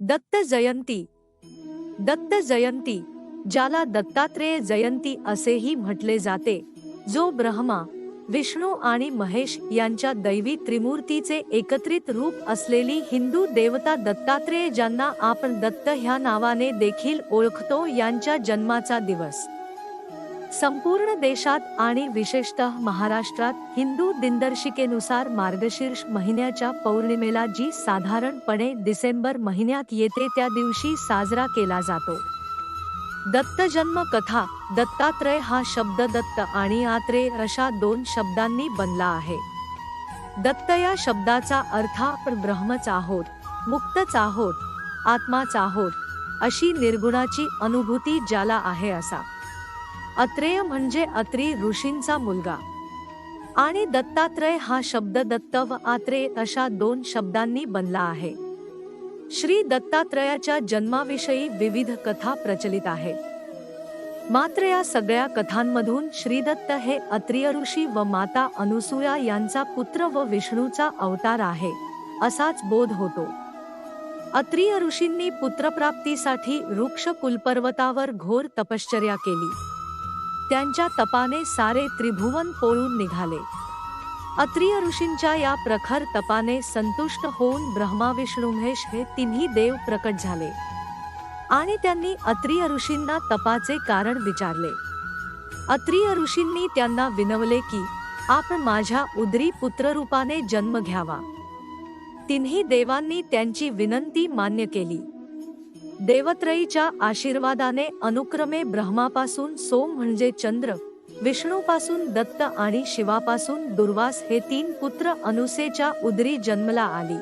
दत्त जयंती. दत्त जयंती ज्याला दत्तात्रेय जयंती असेही म्हटले जाते जो ब्रह्मा विष्णू आणि महेश यांच्या दैवी त्रिमूर्तीचे एकत्रित रूप असलेली हिंदू देवता दत्तात्रेय ज्यांना आपण दत्त ह्या नावाने देखील ओळखतो यांच्या जन्माचा दिवस. संपूर्ण देशात आणि विशेषतः महाराष्ट्रात हिंदू दिनदर्शिकेनुसार मार्गशीर्ष महिन्याच्या पौर्णिमेला जी साधारणपणे डिसेंबर महिन्यात येते त्या दिवशी साजरा केला जातो. दत्त जन्म कथा दत्तात्रय हा शब्द दत्त आणि आत्रे अशा दोन शब्दांनी बनला आहे. दत्त या शब्दाचा अर्थ आपण ब्रह्मच आहोत मुक्तच आहोत आत्माच आहोत अशी निर्गुणाची अनुभूती ज्याला आहे असा. अत्रेय म्हणजे अत्री ऋषींचा मुलगा. आणि दत्तात्रय हा शब्द दत्त व आत्रेय अशा दोन शब्दांनी बनला आहे. श्री दत्तात्रयाच्या जन्माविषयी विविध कथा प्रचलित आहेत मात्र या सगळ्या कथांमधून श्रीदत्त हे अत्रिय ऋषी व माता अनुसूया यांचा पुत्र व विष्णूचा अवतार आहे असाच बोध होतो. अत्रिय ऋषींनी पुत्रप्राप्तीसाठी वृक्ष कुलपर्वतावर घोर तपश्चर्या केली. त्यांच्या तपाने सारे त्रिभुवन पोळून निघाले. अत्रिय ऋषींच्या या प्रखर तपाने संतुष्ट होऊन ब्रह्मा विष्णू महेश हे तिन्ही देव प्रकट झाले आणि त्यांनी अत्रिय ऋषींना तपाचे कारण विचारले. अत्रिय ऋषींनी त्यांना विनवले की आपण माझ्या उदरी पुत्ररूपाने जन्म घ्यावा. तिन्ही देवांनी त्यांची विनंती मान्य केली. देवत्रयीच्या आशीर्वादाने अनुक्रमे ब्रह्मापासून सोम म्हणजे चंद्र विष्णूपासून दत्त आणि शिवापासून दुर्वास हे तीन पुत्र अनुसेच्या उदरी जन्मला आली.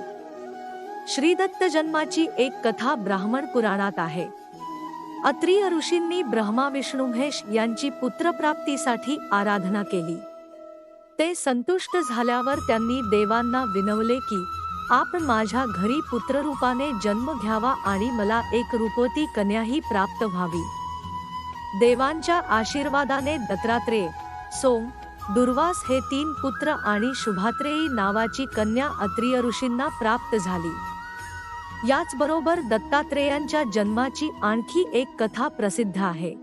श्रीदत्त जन्माची एक कथा ब्राह्मण पुराणात आहे. अत्रिय ऋषींनी ब्रह्मा विष्णू महेश यांची पुत्रप्राप्तीसाठी आराधना केली. ते संतुष्ट झाल्यावर त्यांनी देवांना विनवले की आपण माझ्या घरी पुत्ररूपाने जन्म घ्यावा आणि मला एक रूपवती कन्याही प्राप्त व्हावी. देवांच्या आशीर्वादाने दत्तात्रेय सोम दुर्वास हे तीन पुत्र आणि शुभात्रेयी नावाची कन्या अत्रिय ऋषींना प्राप्त झाली. याचबरोबर दत्तात्रेयांच्या जन्माची आणखी एक कथा प्रसिद्ध आहे.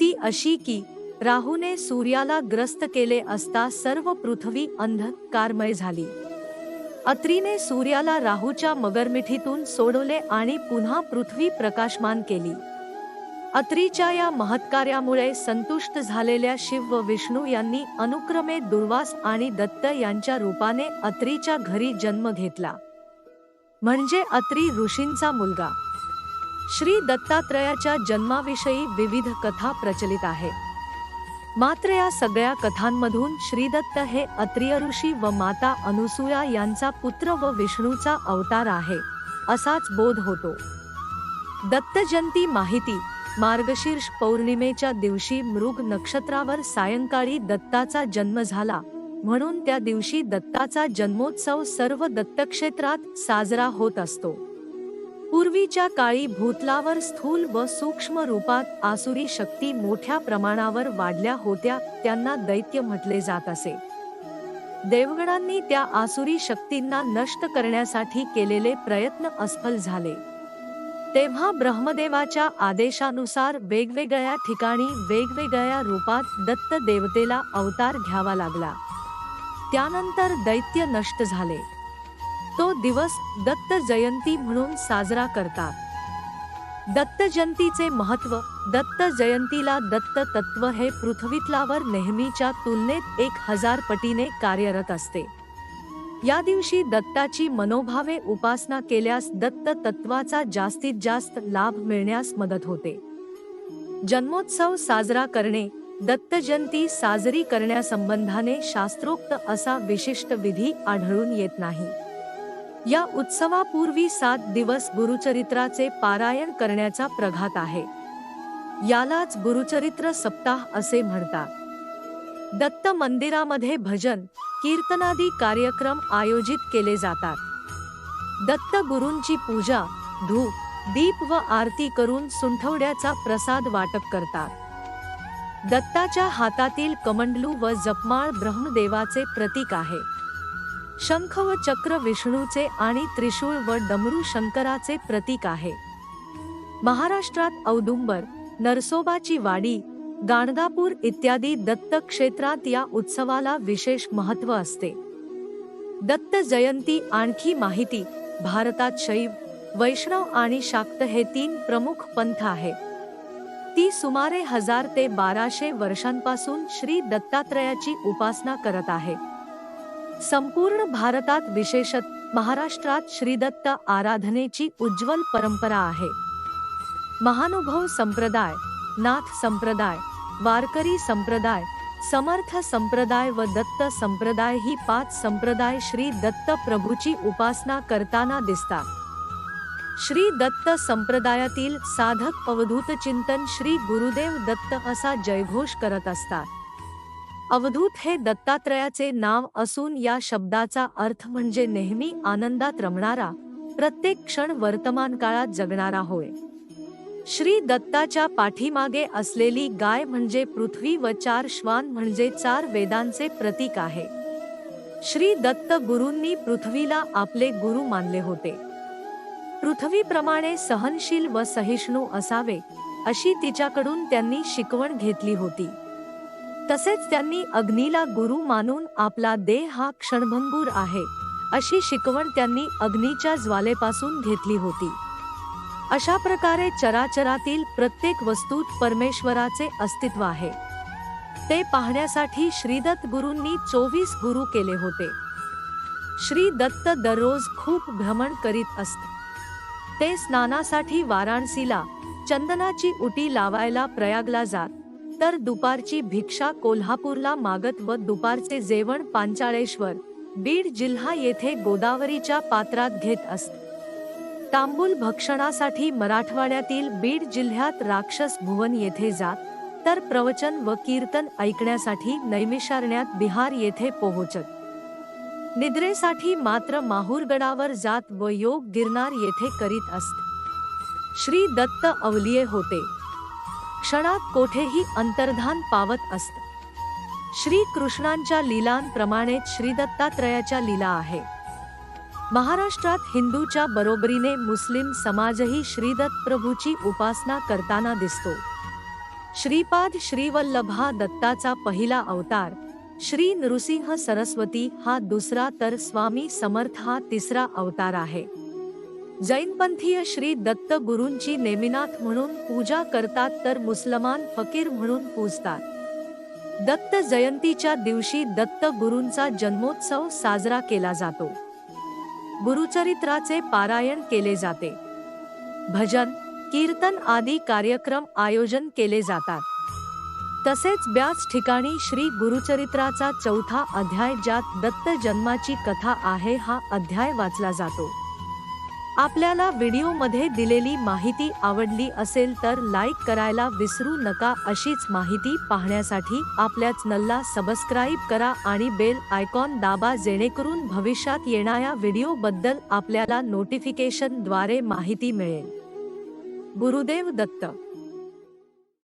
ती अशी की राहूने सूर्याला ग्रस्त केले असता सर्व पृथ्वी अंधकारमय झाली. अत्रीने सूर्याला राहूच्या मगरमिठीतून सोडवले आणि पुन्हा पृथ्वी प्रकाशमान केली. अत्रीच्या या महत्कार्यामुळे संतुष्ट झालेल्या शिव व विष्णू यांनी अनुक्रमे दुर्वास आणि दत्त यांच्या रूपाने अत्रीच्या घरी जन्म घेतला. म्हणजे अत्री ऋषींचा मुलगा. श्री दत्तात्रयाच्या जन्माविषयी विविध कथा प्रचलित आहेत मात्र या सगळ्या कथांमधून श्रीदत्त हे अत्रिय ऋषी व माता अनुसूया यांचा पुत्र व विष्णूचा अवतार आहे असाच बोध होतो. दत्तजयंती माहिती मार्गशीर्ष पौर्णिमेच्या दिवशी मृग नक्षत्रावर सायंकाळी दत्ताचा जन्म झाला म्हणून त्या दिवशी दत्ताचा जन्मोत्सव सर्व दत्तक्षेत्रात साजरा होत असतो. पूर्वीच्या काळी भूतलावर स्थूल व सूक्ष्म रूपात आसुरी शक्ती मोठ्या प्रमाणावर वाढल्या होत्या त्यांना दैत्य म्हटले जात असे. देवगणांनी त्या आसुरी शक्तींना नष्ट करण्यासाठी केलेले प्रयत्न असफल झाले. तेव्हा ब्रह्मदेवाच्या आदेशानुसार वेगवेगळ्या ठिकाणी वेगवेगळ्या रूपात दत्त देवतेला अवतार घ्यावा लागला. त्यानंतर दैत्य नष्ट झाले. तो दिवस दत्त जयंती म्हणून साजरा करतात. दत्त जयंतीचे महत्त्व दत्त जयंतीला दत्त तत्व हे पृथ्वीतलावर नेहमीच्या तुलनेत एक हजार पटीने कार्यरत असते. या दिवशी दत्ताची मनोभावे उपासना केल्यास दत्त तत्वाचा जास्तीत जास्त लाभ मिळण्यास मदत होते. जन्मोत्सव साजरा करणे दत्त जयंती साजरी करण्यासंबंधाने शास्त्रोक्त असा विशिष्ट विधी आढळून येत नाही. या उत्सवापूर्वी सात दिवस गुरुचरित्राचे पारायण करण्याचा प्रघात आहे. यालाच गुरुचरित्र सप्ताह असे म्हणतात. दत्त मंदिरामध्ये भजन कीर्तनादी कार्यक्रम आयोजित केले जातात. दत्त गुरूंची पूजा धूप दीप व आरती करून सुंठवड्याचा प्रसाद वाटप करतात. दत्ताच्या हातातील कमंडलू व जपमाळ ब्रह्मदेवाचे प्रतीक आहे. शंख व चक्र विष्णूचे आणि त्रिशूळ व डमरू शंकराचे प्रतीक आहे. महाराष्ट्रात औदुंबर नरसोबाची वाडी गाणगापूर इत्यादी दत्त क्षेत्रात या उत्सवाला विशेष महत्त्व असते. दत्त जयंती आणखी माहिती भारतात शैव वैष्णव आणि शाक्त हे तीन प्रमुख पंथ आहेत ती सुमारे हजार ते बाराशे वर्षांपासून श्री दत्तात्रयाची उपासना करत आहे. संपूर्ण भारतात विशेषत महाराष्ट्रात श्रीदत्त आराधनेची उज्ज्वल परंपरा आहे. महानुभव संप्रदाय नाथ संप्रदाय वारकरी संप्रदाय समर्थ संप्रदाय व दत्त संप्रदाय ही पाच संप्रदाय श्री दत्त प्रभूची उपासना करताना दिसतात. श्री दत्त संप्रदायातील साधक अवधूत चिंतन श्री गुरुदेव दत्त असा जयघोष करत असतात. अवधूत हे दत्तात्रयाचे नाव असून या शब्दाचा अर्थ म्हणजे नेहमी आनंदात रमणारा प्रत्येक क्षण वर्तमान काळात जगणारा होय. श्री दत्ताच्या पाठीमागे असलेली गाय म्हणजे पृथ्वी व चार श्वान म्हणजे चार वेदांचे प्रतीक आहे. श्री दत्त गुरूंनी पृथ्वीला आपले गुरु मानले होते. पृथ्वीप्रमाणे सहनशील व सहिष्णू असावे अशी तिच्याकडून त्यांनी शिकवण घेतली होती. तसेच त्यांनी अग्नीला गुरु मानून आपला देह हा क्षणभंगूर आहे अशी शिकवण त्यांनी अग्नीच्या ज्वालेपासून घेतली होती. अशा प्रकारे चराचरातील प्रत्येक वस्तूत परमेश्वराचे अस्तित्व आहे. ते पाहण्यासाठी श्रीदत्त गुरूंनी चोवीस गुरु केले होते. श्री दत्त दररोज खूप भ्रमण करीत असत. ते स्नानासाठी वाराणसीला चंदनाची उटी लावायला प्रयागला जात. तर दुपारची भिक्षा कोल्हापूरला मागत व दुपारचे जेवण पांचाळेश्वर बीड जिल्हा येथे गोदावरीच्या पात्रात घेत असत तांबूल भक्षणासाठी मराठवाड्यातील बीड जिल्ह्यात राक्षस भुवन येथे जात तर प्रवचन व कीर्तन ऐकण्यासाठी नैमिषारण्यात बिहार येथे पोहोचत. निद्रेसाठी मात्र माहूरगडावर जात व योग गिरनार येथे करीत असत श्री दत्त अवलिये होते. क्षणात कोठेही अंतर्धान पावत असत. श्री कृष्णांच्या लीलांप्रमाणेच श्री दत्तात्रयाच्या लीला आहे. महाराष्ट्रात हिंदूच्या बरोबरीने मुस्लिम समाजही श्रीदत्त प्रभूची उपासना करताना दिसतो. श्रीपाद श्रीवल्लभा दत्ताचा पहिला अवतार श्री नृसिंह सरस्वती हा दुसरा तर स्वामी समर्थ हा तिसरा अवतार आहे. जैनपंथीय श्री दत्त गुरूंची नेमिनाथ म्हणून पूजा करतात तर मुसलमान फकीर म्हणून पूजतात. दत्त जयंतीच्या दिवशी दत्त गुरूंचा जन्मोत्सव साजरा केला जातो. गुरुचरित्राचे पारायण केले जाते. भजन कीर्तन आदी कार्यक्रम आयोजन केले जातात. तसेच ब्याच ठिकाणी श्री गुरुचरित्राचा चौथा अध्याय ज्यात दत्त जन्माची कथा आहे हा अध्याय वाचला जातो. आपल्याला व्हिडिओमध्ये दिलेली माहिती आवडली असेल तर लाईक करायला विसरू नका अशीच माहिती पाहण्यासाठी आपल्या चॅनलला सबस्क्राईब करा आणि बेल आयकॉन दाबा जेणेकरून भविष्यात येणाऱ्या व्हिडिओबद्दल आपल्याला नोटिफिकेशनद्वारे माहिती मिळेल. गुरुदेव दत्त